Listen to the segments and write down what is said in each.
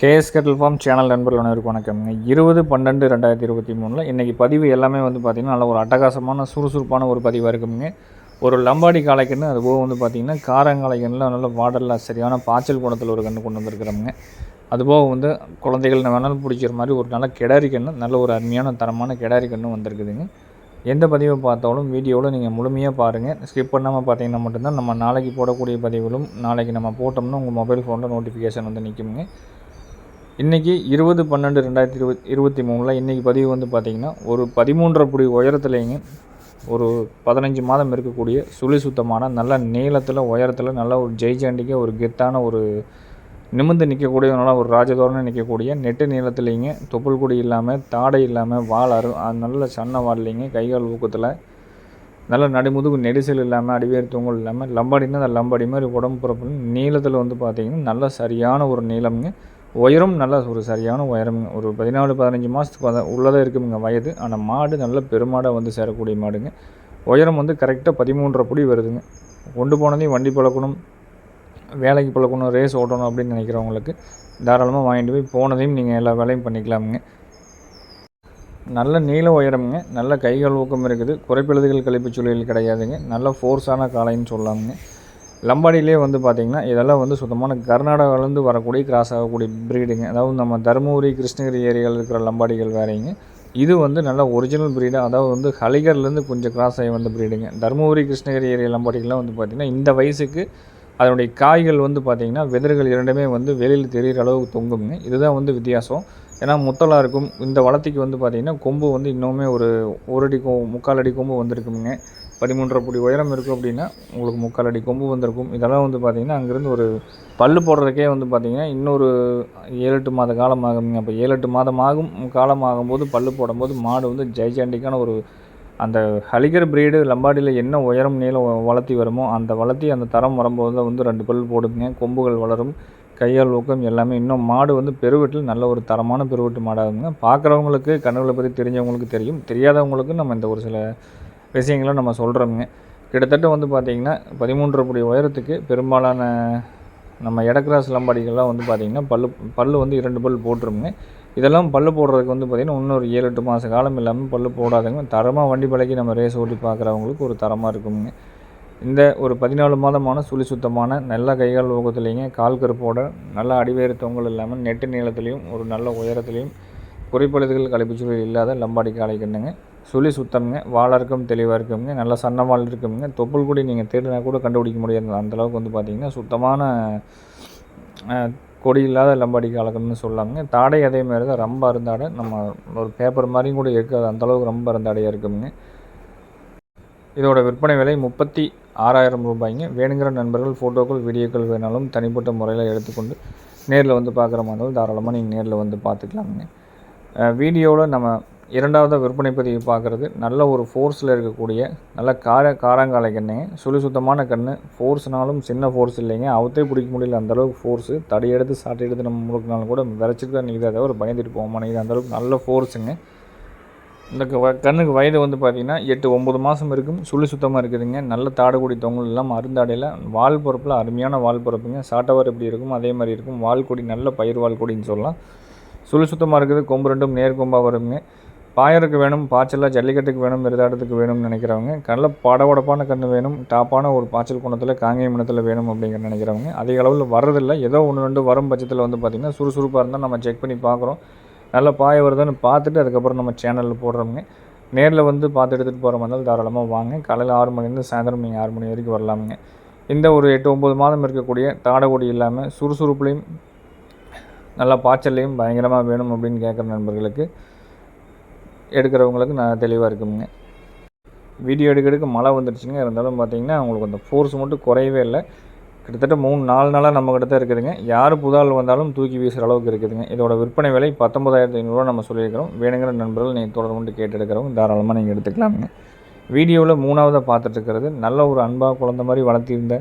KS kettle form channel நண்பர்கள் அனைவருக்கும் வணக்கம்ங்க. இருபது பன்னெண்டு ரெண்டாயிரத்தி இருபத்தி மூணில் இன்றைக்கி பதிவு எல்லாமே வந்து பார்த்திங்கன்னா நல்ல ஒரு அட்டகாசமான சுறுசுறுப்பான ஒரு பதிவாக இருக்குங்க. ஒரு லம்பாடி காளைக்கன்று அதுபோக வந்து பார்த்திங்கன்னா காரங்காளைக்கண்ணில் நல்ல வாடலில் சரியான பாய்ச்சல் குணத்தில் ஒரு கன்று கொண்டு வந்திருக்கிறோங்க அதுபோக வந்து குழந்தைகள் வேணாலும் பிடிக்கிற மாதிரி ஒரு நல்ல கிடாரி கன்று நல்ல ஒரு அருமையான தரமான கிடாரி கன்று வந்திருக்குதுங்க. எந்த பதிவை பார்த்தாலும் வீடியோவில் நீங்கள் முழுமையாக பாருங்கள் ஸ்கிப் பண்ணாமல் பார்த்தீங்கன்னா மட்டும்தான் நம்ம நாளைக்கு போடக்கூடிய பதிவுகளும் நாளைக்கு நம்ம போட்டோம்னா உங்கள் மொபைல் ஃபோனில் நோட்டிஃபிகேஷன் வந்து நிற்குங்க இன்றைக்கி இருபது பன்னெண்டு ரெண்டாயிரத்தி இருபத் இருபத்தி மூணில் இன்றைக்கி பதிவு வந்து பார்த்திங்கன்னா ஒரு பதிமூன்றரை புடி உயரத்துலேங்க ஒரு பதினஞ்சு மாதம் இருக்கக்கூடிய சுழி சுத்தமான நல்ல நீளத்தில் உயரத்தில் நல்ல ஒரு ஜெய்ஜாண்டிக்க ஒரு கெத்தான ஒரு நிமிர்ந்து நிற்கக்கூடிய நல்லா ஒரு ராஜதோரணை நிற்கக்கூடிய நெட்டு நீளத்துலேங்க தொப்புள் கொடி இல்லாமல் தாடை இல்லாமல் வால் அரு அது நல்ல சன்ன வாடலைங்க கைகால் ஊக்கத்தில் நல்ல நடுமுதுகு நெரிசல் இல்லாமல் அடிவேர் தூங்கல் இல்லாமல் லம்பாடினா அந்த லம்பாடி மாதிரி உடம்பு பிறப்பு நீளத்தில் வந்து பார்த்திங்கன்னா நல்ல சரியான ஒரு நீளம்ங்க. உயரம் நல்ல ஒரு சரியான உயரம். ஒரு பதினாலு பதினஞ்சு மாதத்துக்கு பத உள்ளதாக இருக்குங்க வயது. ஆனால் மாடு நல்ல பெருமாடாக வந்து சேரக்கூடிய மாடுங்க. உயரம் வந்து கரெக்டாக பதிமூன்றரை புடி வருதுங்க. கொண்டு போனதையும் வண்டி பழக்கணும் வேலைக்கு பழக்கணும் ரேஸ் ஓட்டணும் அப்படின்னு நினைக்கிறவங்களுக்கு தாராளமாக வாங்கிட்டு போய் போனதையும் நீங்கள் எல்லா வேலையும் பண்ணிக்கலாமுங்க. நல்ல நீள உயரமுங்க. நல்ல கைகள் ஊக்கம் இருக்குது. குறைப்பெழுதுகள் கழிப்பு சூழல் கிடையாதுங்க. நல்ல ஃபோர்ஸான காளைன்னு சொல்லலாமுங்க. லம்பாடியிலே வந்து பார்த்திங்கன்னா இதெல்லாம் வந்து சுத்தமான கர்நாடகாவிலேருந்து வரக்கூடிய கிராஸ் ஆகக்கூடிய ப்ரீடுங்க அதாவது நம்ம தருமபுரி கிருஷ்ணகிரி ஏரியாவில் இருக்கிற லம்பாடிகள் வேறைங்க. இது வந்து நல்ல ஒரிஜினல் ப்ரீடு அதாவது வந்து ஹலிகர்லேருந்து கொஞ்சம் கிராஸ் ஆகி வந்த ப்ரீடுங்க தருமபுரி கிருஷ்ணகிரி ஏரியா லம்பாடிகள்லாம் வந்து பார்த்திங்கன்னா இந்த வயசுக்கு அதனுடைய காய்கள் வந்து பார்த்திங்கன்னா வெதர்கள் இரண்டுமே வந்து வெளியில் தெரிகிற அளவுக்கு தொங்குங்க. இதுதான் வந்து வித்தியாசம். ஏன்னா முத்தலாக இருக்கும். இந்த வளர்த்திக்கு வந்து பார்த்திங்கன்னா கொம்பு வந்து இன்னுமே ஒரு ஒரு அடி கொ முக்கால் அடி கொம்பு வந்திருக்குங்க. பதிமூன்றரை புடி உயரம் இருக்கும் அப்படின்னா உங்களுக்கு முக்கால் அடி கொம்பு வந்திருக்கும். இதெல்லாம் வந்து பார்த்திங்கன்னா அங்கேருந்து ஒரு பல் போடுறதுக்கே வந்து பார்த்திங்கன்னா இன்னொரு ஏழு எட்டு மாத காலம் ஆகுங்க அப்போ ஏழு எட்டு மாதம் ஆகும் காலம் ஆகும்போது பல் போடும்போது மாடு வந்து ஜெய்ஜாண்டிக்கான ஒரு அந்த ஹலிகர் பிரீடு லம்பாடியில் என்ன உயரம் நீளம் வளர்த்தி வருமோ அந்த வளர்த்தி அந்த தரம் வரும்போது தான் வந்து ரெண்டு பல் போடுங்க. கொம்புகள் வளரும் கையால் ஊக்கம் எல்லாமே. இன்னும் மாடு வந்து பெருவெட்டில் நல்ல ஒரு தரமான பெருவெட்டு மாடாகுங்க. பார்க்குறவங்களுக்கு கண்ணுகளை பற்றி தெரிஞ்சவங்களுக்கு தெரியும். தெரியாதவங்களுக்கு நம்ம இந்த ஒரு சில விஷயங்களை நம்ம சொல்கிறோமுங்க கிட்டத்தட்ட வந்து பார்த்திங்கன்னா பதிமூன்று புடி உயரத்துக்கு பெரும்பாலான நம்ம எடக்ராஸ் லம்பாடிகள்லாம் வந்து பார்த்திங்கன்னா பல்லு பல் வந்து இரண்டு பல் போட்டுருமுங்க. இதெல்லாம் பல்லு போடுறதுக்கு வந்து பார்த்திங்கன்னா இன்னொரு ஏழு எட்டு மாத காலம் இல்லாமல் பல் போடாதவங்க தரமாக வண்டி பழகி நம்ம ரேஸ் ஓட்டி பார்க்குறவங்களுக்கு ஒரு தரமாக இருக்குங்க இந்த ஒரு பதினாலு மாதமான சுழி சுத்தமான நல்ல கைகால் ஊக்கத்துலேங்க கால் கருப்போட நல்ல அடிவேறு தொங்கல் இல்லாமல் நெட்டு நீளத்துலேயும் ஒரு நல்ல உயரத்துலேயும் குறிப்பழுதுகள் கழிப்புச்சூழல் இல்லாத லம்பாடி காலை கண்ணுங்க சுழி சுத்தம்ங்க. வாழை இருக்கும் தெளிவாக இருக்குங்க நல்ல சன்ன வால் இருக்குங்க தொப்புள் கூடி நீங்கள் தேடினா கூட கண்டுபிடிக்க முடியாது. அந்தளவுக்கு வந்து பார்த்திங்கன்னா சுத்தமான கொடி இல்லாத லம்பாடி கலக்கம்னு சொல்லாங்க தாடை அதே மாதிரி தான் ரொம்ப அருந்தாடை. நம்ம ஒரு பேப்பர் மாதிரியும் கூட இருக்காது அந்தளவுக்கு ரொம்ப அருந்தாடையாக இருக்குங்க இதோட விற்பனை விலை முப்பத்தி ஆறாயிரம் ரூபாய்ங்க. வேணுங்கிற நண்பர்கள் ஃபோட்டோக்கள் வீடியோக்கள் வேணாலும் தனிப்பட்ட முறையில் எடுத்துக்கொண்டு நேரில் வந்து பார்க்குற மாதிரி தாராளமாக நீங்கள் நேரில் வந்து பார்த்துக்கலாமுங்க வீடியோவில் நம்ம இரண்டாவதாக விற்பனை பதிவு பார்க்குறது. நல்ல ஒரு ஃபோர்ஸில் இருக்கக்கூடிய நல்ல கார காராங்காலை கண்ணுங்க சுழி சுத்தமான கன்று ஃபோர்ஸ்னாலும் சின்ன ஃபோர்ஸ் இல்லைங்க. அவத்தே பிடிக்க முடியல அந்தளவுக்கு ஃபோர்ஸு தடி எடுத்து சாட்டை எடுத்து நம்ம முழுக்கினாலும் கூட விரைச்சிட்டு தான் நிற்கிது அதை ஒரு பயந்துட்டு போவோம் இது அந்தளவுக்கு நல்ல ஃபோர்ஸுங்க இந்த கண்ணுக்கு வயது வந்து பார்த்திங்கன்னா எட்டு ஒம்பது மாதம் இருக்கும். சுழி சுத்தமாக இருக்குதுங்க. நல்ல தாடுகுடி தொங்கல் இல்லாமல் அருந்தாடையில் வால் பொறுப்பில் அருமையான வால் பொறுப்புங்க. சாட்டவர் எப்படி இருக்கும்? அதே மாதிரி இருக்கும். வால்கொடி நல்ல பயிர் வால்கொடின்னு சொல்லலாம். சுழி சுத்தமாக இருக்குது. கொம்பு ரெண்டும் நேர்கொம்பாக வருங்க. பாயருக்கு வேணும் பாய்ச்சலாக ஜல்லிக்கட்டுக்கு வேணும் விருதாட்டத்துக்கு வேணும்னு நினைக்கிறவங்க நல்ல படபடப்பான கன்று வேணும் டாப்பான ஒரு பாய்ச்சல் குணத்தில் காங்கேயம் இனத்தில் வேணும் அப்படிங்கிற நினைக்கிறவங்க அதிக அளவில் வர்றதில்லை. ஏதோ ஒன்று ரெண்டு வரும் பட்சத்தில் வந்து பார்த்திங்கன்னா சுறுசுறுப்பாக இருந்தால் நம்ம செக் பண்ணி பார்க்குறோம் நல்ல பாய வருதுன்னு பார்த்துட்டு அதுக்கப்புறம் நம்ம சேனலில் போடுறோங்க நேரில் வந்து பார்த்து எடுத்துகிட்டு போகிற மாதிரி தாராளமாக வாங்க. காலையில் ஆறு மணிலேருந்து சாயந்தரம் நீங்கள் ஆறு மணி வரைக்கும் வரலாமுங்க. இந்த ஒரு எட்டு ஒம்பது மாதம் இருக்கக்கூடிய தாடகொடி இல்லாமல் சுறுசுறுப்புலையும் நல்லா பாய்ச்சல்லையும் பயங்கரமாக வேணும் அப்படின்னு கேட்குற நண்பர்களுக்கு எடுக்கிறவங்களுக்கு நான் தெளிவாக இருக்குங்க வீடியோ எடுக்க எடுக்க மழை வந்துடுச்சுங்க. இருந்தாலும் பார்த்தீங்கன்னா அவங்களுக்கு அந்த ஃபோர்ஸ் மட்டும் குறையவே இல்லை. கிட்டத்தட்ட மூணு நாலு நாளாக நம்மக்கிட்ட தான் இருக்குதுங்க. யார் புதால் வந்தாலும் தூக்கி வீசுகிற அளவுக்கு இருக்குதுங்க. இதோட விற்பனை விலை பத்தொம்பதாயிரத்தி ஐநூறுரூவா நம்ம சொல்லியிருக்கிறோம். வேணுங்கிற நண்பர்கள் நீங்கள் தொடர்ந்து கேட்டு எடுக்கிறவங்க தாராளமாக நீங்கள் எடுத்துக்கலாமுங்க. வீடியோவில் மூணாவதாக பார்த்துட்டு இருக்கிறது. நல்ல ஒரு அன்பாக குழந்த மாதிரி வளர்த்திருந்த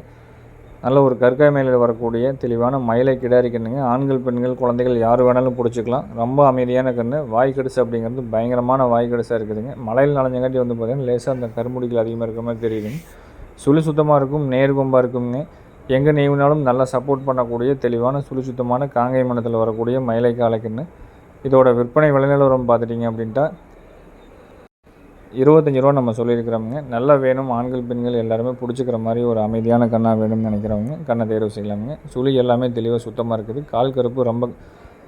நல்ல ஒரு கற்காய் மேலில் வரக்கூடிய தெளிவான மயிலை கிடாரி கண்ணுங்க ஆண்கள் பெண்கள் குழந்தைகள் யார் வேணாலும் பிடிச்சிக்கலாம். ரொம்ப அமைதியான கன்று வாய் அப்படிங்கிறது பயங்கரமான வாய் கடிசாக இருக்குதுங்க. மலையில் நனைஞ்சங்காட்டி வந்து பார்த்திங்கன்னா லேசாக அந்த கருமுடிகள் அதிகமாக இருக்கிற மாதிரி தெரியுதுங்க. சுழி சுத்தமாக இருக்கும். நேர்கொம்பாக இருக்குங்க. எங்கே நீவினாலும் நல்லா சப்போர்ட் பண்ணக்கூடிய தெளிவான சுழிசுத்தமான காங்கை மனத்தில் வரக்கூடிய மயிலை காலைக்குன்னு இதோட விற்பனை விலைநிலவரம் பார்த்துட்டிங்க அப்படின்ட்டா இருபத்தஞ்சி ரூபா நம்ம சொல்லியிருக்கிறோமுங்க நல்லா வேணும் ஆண்கள் பெண்கள் எல்லாருமே பிடிச்சிக்கிற மாதிரி ஒரு அமைதியான கண்ணாக வேணும்னு நினைக்கிறவங்க கண்ணை தேர்வு செய்யலாமுங்க. சுழி எல்லாமே தெளிவாக சுத்தமாக இருக்குது. கால் கருப்பு ரொம்ப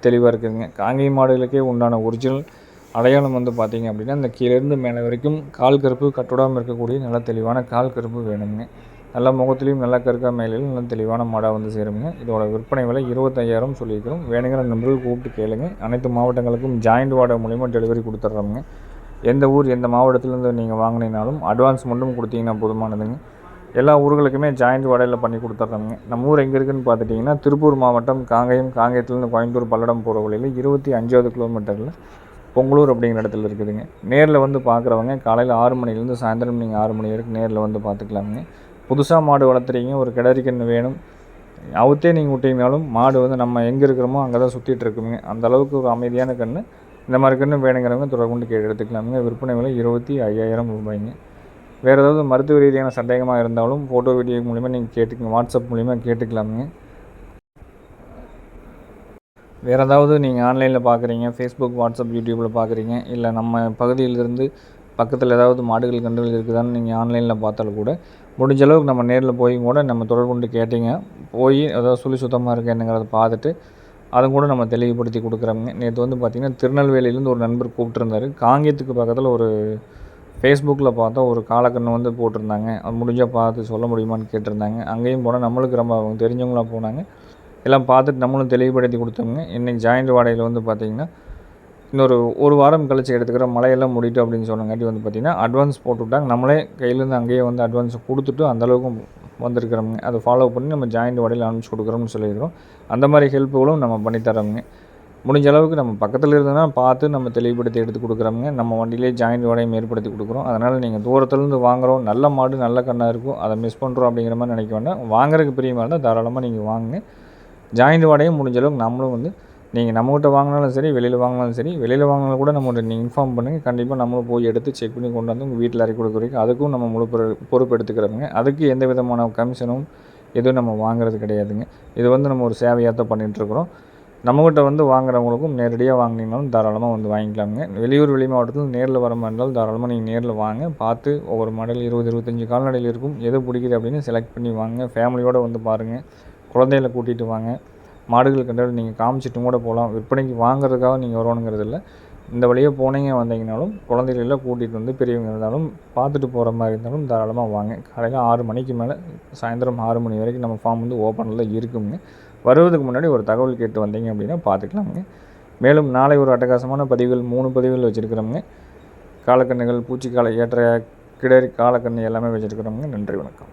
தெளிவாக இருக்குதுங்க. காங்கை மாடுகளுக்கே உண்டான ஒரிஜினல் அடையாளம் வந்து பார்த்திங்க அப்படின்னா இந்த கீழேருந்து மேலே வரைக்கும் கால் கருப்பு கட்டுடாமல் இருக்கக்கூடிய நல்ல தெளிவான கால் கருப்பு வேணுங்க. நல்ல முகத்துலேயும் நல்லா கருக்கா மேலையும் நல்ல தெளிவான மாடாக வந்து சேருங்க. இதோட விற்பனை விலை இருபத்தையாயிரம் சொல்லியிருக்கிறோம். வேணுங்கிற நம்பர்கள் கூப்பிட்டு கேளுங்க. அனைத்து மாவட்டங்களுக்கும் ஜாயிண்ட் வாடகை மூலிமா டெலிவரி கொடுத்துட்றோங்க எந்த ஊர் எந்த மாவட்டத்துலேருந்து நீங்கள் வாங்கினீங்கனாலும் அட்வான்ஸ் மட்டும் கொடுத்தீங்கன்னா போதுமானதுங்க. எல்லா ஊர்களுக்குமே ஜாயிண்ட் வாடகையில் பண்ணி கொடுத்துட்றாங்க நம்ம ஊர் எங்கே இருக்குதுன்னு பார்த்துட்டிங்கன்னா திருப்பூர் மாவட்டம் காங்கயம் காங்கயத்துலேருந்து கோயம்புத்தூர் பல்லடம் போகிற வழியில் இருபத்தி அஞ்சாவது கிலோமீட்டரில் பொங்கலூர் அப்படிங்கிற இடத்துல இருக்குதுங்க. நேரில் வந்து பார்க்குறவங்க காலையில் ஆறு மணிலேருந்து சாயந்தரம் நீங்கள் ஆறு மணி வரைக்கும் நேரில் வந்து பார்த்துக்கலாமுங்க. புதுசாக மாடு வளர்த்துறீங்க ஒரு கிடரிக்கன்று வேணும். அவுத்தே நீங்கள் விட்டிங்கனாலும் மாடு வந்து நம்ம எங்கே இருக்கிறோமோ அங்கே தான் சுற்றிட்டு இருக்குங்க. அந்த அளவுக்கு ஒரு அமைதியான கன்று இந்த மாதிரி கன்று வேணுங்கிறவங்க தொடர்பு கேட்டு எடுத்துக்கலாமுங்க. விற்பனை விலை இருபத்தி ஐயாயிரம் ரூபாய்ங்க. வேறு ஏதாவது மருத்துவ ரீதியான சந்தேகமாக இருந்தாலும் ஃபோட்டோ வீடியோ மூலிமா நீங்கள் கேட்டுக்கங்க. வாட்ஸ்அப் மூலிமா கேட்டுக்கலாமுங்க. வேறு ஏதாவது நீங்கள் ஆன்லைனில் பார்க்குறீங்க ஃபேஸ்புக் வாட்ஸ்அப் யூடியூப்பில் பார்க்குறீங்க இல்லை நம்ம பகுதியிலிருந்து பக்கத்தில் ஏதாவது மாடுகள் கன்றுகள் இருக்குதான்னு நீங்கள் ஆன்லைனில் பார்த்தாலும் கூட முடிஞ்ச அளவுக்கு நம்ம நேரில் போய் கூட நம்ம தொடர்பு கொண்டு கேட்டிங்க. போய் ஏதாவது சுழி சுத்தமாக இருக்குது என்னங்கிறத பார்த்துட்டு அதை கூட நம்ம தெளிவுபடுத்தி கொடுக்குறோங்க நேற்று வந்து பார்த்திங்கன்னா திருநெல்வேலியிலேருந்து ஒரு நண்பர் கூப்பிட்டுருந்தாரு. காங்கேயத்துக்கு பக்கத்தில் ஒரு ஃபேஸ்புக்கில் பார்த்தா ஒரு காலக்கண்ணு வந்து போட்டிருந்தாங்க. அது முடிஞ்சால் பார்த்து சொல்ல முடியுமான்னு கேட்டிருந்தாங்க. அங்கேயும் போனால் நம்மளுக்கு ரொம்ப அவங்க தெரிஞ்சவங்களாக போனாங்க. எல்லாம் பார்த்துட்டு நம்மளும் தெளிவுபடுத்தி கொடுத்தோங்க இன்றைக்கி ஜாயிண்ட் வாடகையில் வந்து பார்த்திங்கன்னா இன்னொரு ஒரு வாரம் கழிச்சு எடுத்துக்கிற மழையெல்லாம் முடிட்டு அப்படின்னு சொன்னங்காட்டி வந்து பார்த்திங்கன்னா அட்வான்ஸ் போட்டு விட்டாங்க நம்மளே கையிலேருந்து அங்கேயே வந்து அட்வான்ஸ் கொடுத்துட்டு அந்தளவுக்கு வந்திருக்கிறோங்க அதை ஃபாலோ பண்ணி நம்ம ஜாயிண்ட் வடையில் அனுப்பிச்சி கொடுக்குறோம்னு சொல்லியிருக்கிறோம். அந்த மாதிரி ஹெல்ப்புகளும் நம்ம பண்ணித்தரோங்க முடிஞ்ச அளவுக்கு நம்ம பக்கத்தில் இருந்ததுன்னா பார்த்து நம்ம தெளிவுபடுத்தி எடுத்து கொடுக்குறோங்க நம்ம வண்டியிலே ஜாயிண்ட் வடையும் ஏற்படுத்தி கொடுக்குறோம். அதனால் நீங்கள் தூரத்துலேருந்து வாங்குகிறோம் நல்ல மாடு நல்ல கண்ணாக இருக்கும். அதை மிஸ் பண்ணுறோம் அப்படிங்கிற மாதிரி நினைக்க வேண்டாம். வாங்குறதுக்கு பிரியமாக இருந்தால் தாராளமாக நீங்கள் வாங்குங்க. ஜாயிண்ட் வடையும் முடிஞ்ச அளவுக்கு நம்மளும் வந்து நீங்கள் நம்மகிட்ட வாங்கினாலும் சரி வெளியில் வாங்கினாலும் சரி வெளியில் வாங்கினாலும் கூட நம்மகிட்ட நீங்கள் இன்ஃபார்ம் பண்ணுங்கள் கண்டிப்பாக நம்மளும் போய் எடுத்து செக் பண்ணி கொண்டு வந்து உங்கள் வீட்டில் இறக்கி கொடுக்குறதுக்கு அதுக்கும் நம்ம முழு பொறுப்பு எடுத்துக்கிறோங்க அதுக்கு எந்த விதமான கமிஷனும் எதுவும் நம்ம வாங்குறது கிடையாதுங்க. இது வந்து நம்ம ஒரு சேவையாக தான் பண்ணிகிட்ருக்குறோம் நம்மகிட்ட வந்து வாங்குறவங்களுக்கும் நேரடியாக வாங்கினீங்கனாலும் தாராளமாக வந்து வாங்கிக்கலாங்க வெளியூர் வெளி மாவட்டத்தில் நேரில் வர மாதிரி இருந்தாலும் தாராளமாக நீங்கள் நேரில் வாங்க. பார்த்து ஒவ்வொரு மாடல் இருபது இருபத்தஞ்சி கால்நடையில் இருக்கும். எது பிடிக்குது அப்படின்னு செலக்ட் பண்ணி வாங்க. ஃபேமிலியோடு வந்து பாருங்கள் குழந்தைகளை கூட்டிகிட்டு வாங்க. மாடுகள் கண்டாலும் நீங்கள் காமிச்சிட்டும் கூட போகலாம். விற்பனைக்கு வாங்குறதுக்காக நீங்கள் வரணுங்கிறது இல்லை. இந்த வழியாக போனீங்க வந்தீங்கனாலும் குழந்தைகளெல்லாம் கூட்டிகிட்டு வந்து பெரியவங்க இருந்தாலும் பார்த்துட்டு போகிற மாதிரி இருந்தாலும் தாராளமாக வாங்க. காலையில் ஆறு மணிக்கு மேலே சாயந்தரம் ஆறு மணி வரைக்கும் நம்ம ஃபார்ம் வந்து ஓப்பனில் இருக்குங்க. வருவதுக்கு முன்னாடி ஒரு தகவல் கேட்டு வந்தீங்க அப்படின்னா பார்த்துக்கலாமுங்க. மேலும் நாளை ஒரு அட்டகாசமான பதிவுகள் மூணு பதிவுகள் வச்சுருக்கிறோங்க காலக்கண்ணுகள் பூச்சிக்காலை ஏற்ற கிடரி காலக்கண்ணு எல்லாமே வச்சுருக்கிறோங்க நன்றி வணக்கம்.